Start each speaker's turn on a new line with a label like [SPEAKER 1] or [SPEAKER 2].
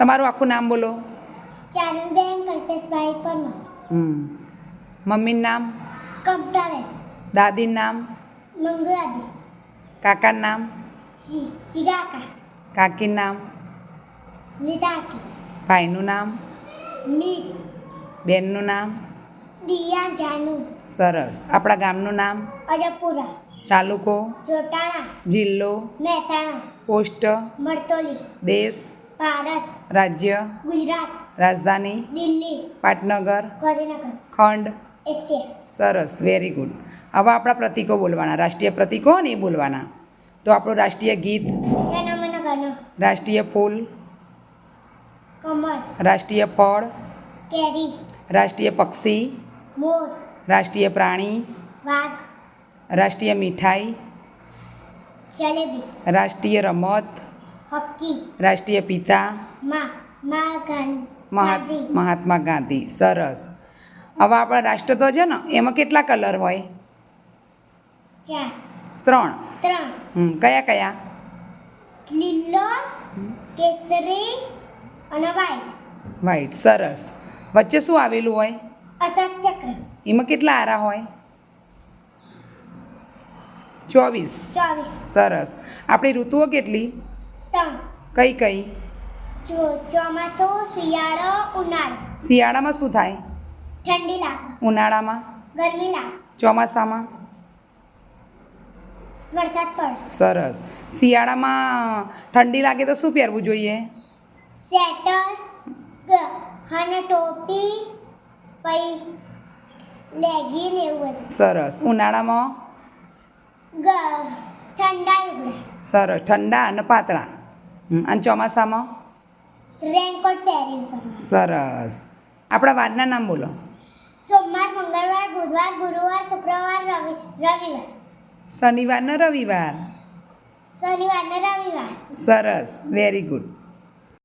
[SPEAKER 1] તમારું આખું નામ બોલો.
[SPEAKER 2] ચારુબેન કલ્પેશભાઈ પરમાર.
[SPEAKER 1] હમ. મમ્મીનું નામ?
[SPEAKER 2] કમટાબેન
[SPEAKER 1] દાદીનું નામ?
[SPEAKER 2] મંગળાદી
[SPEAKER 1] કાકાનું નામ?
[SPEAKER 2] ચિગાકા
[SPEAKER 1] કાકીનું નામ?
[SPEAKER 2] નિદાકી
[SPEAKER 1] ભાઈનું નામ?
[SPEAKER 2] મીત.
[SPEAKER 1] બેનનું નામ?
[SPEAKER 2] દિયા જાનુ.
[SPEAKER 1] સરસ. આપણા ગામનું નામ?
[SPEAKER 2] અજપુરા
[SPEAKER 1] તાલુકો?
[SPEAKER 2] જોટાણા
[SPEAKER 1] જિલ્લો?
[SPEAKER 2] મહેસાણા.
[SPEAKER 1] પોસ્ટ?
[SPEAKER 2] મરતોલી.
[SPEAKER 1] દેશ?
[SPEAKER 2] ભારત
[SPEAKER 1] રાજ્ય
[SPEAKER 2] ગુજરાત
[SPEAKER 1] રાજધાની
[SPEAKER 2] દિલ્હી
[SPEAKER 1] પાટનગર ખંડ સરસ વેરી ગુડ હવે આપણા પ્રતીકો બોલવાના રાષ્ટ્રીય પ્રતીકો ને એ બોલવાના. તો આપણું રાષ્ટ્રીય ગીત રાષ્ટ્રીય ફૂલ રાષ્ટ્રીય ફળ રાષ્ટ્રીય પક્ષી રાષ્ટ્રીય પ્રાણી રાષ્ટ્રીય મીઠાઈ રાષ્ટ્રીય રમત રાષ્ટ્રીય પિતા. મહાત્મા ગાંધી. સરસ. હવે આપણા રાષ્ટ્રધ્વજ છે ને એમાં કેટલા કલર હોય?
[SPEAKER 2] ચાર.
[SPEAKER 1] ત્રણ.
[SPEAKER 2] ત્રણ.
[SPEAKER 1] કયા કયા?
[SPEAKER 2] લીલો કેસરી અને વ્હાઈટ
[SPEAKER 1] વ્હાઈટ સરસ. વચ્ચે શું આવેલું હોય?
[SPEAKER 2] અશોક ચક્ર.
[SPEAKER 1] એમાં કેટલા આરા હોય? ચોવીસ.
[SPEAKER 2] ચોવીસ.
[SPEAKER 1] સરસ. આપણી ઋતુઓ કેટલી?
[SPEAKER 2] ત્રણ
[SPEAKER 1] કઈ કઈ?
[SPEAKER 2] ચોમાસું શિયાળો ઉનાળો.
[SPEAKER 1] શિયાળામાં શું થાય?
[SPEAKER 2] ઠંડી લાગે.
[SPEAKER 1] ઉનાળામાં?
[SPEAKER 2] ગરમી લાગે.
[SPEAKER 1] ચોમાસામાં?
[SPEAKER 2] વરસાદ પડે.
[SPEAKER 1] સરસ. શિયાળામાં ઠંડી લાગે તો શું પહેરવું જોઈએ?
[SPEAKER 2] સ્વેટર અને ટોપી પછી લેગીન એવું બધું.
[SPEAKER 1] સરસ. ઉનાળામાં?
[SPEAKER 2] ઠંડા
[SPEAKER 1] સરસ. ઠંડા અને પાતળા. અને ચોમાસામાં?
[SPEAKER 2] રેનકોટ પહેરીને
[SPEAKER 1] સરસ. આપણા વારના નામ બોલો.
[SPEAKER 2] સોમવાર મંગળવાર બુધવાર ગુરુવાર શુક્રવાર રવિ રવિવાર.
[SPEAKER 1] શનિવાર ને રવિવાર.
[SPEAKER 2] શનિવાર ને રવિવાર.
[SPEAKER 1] સરસ. Very good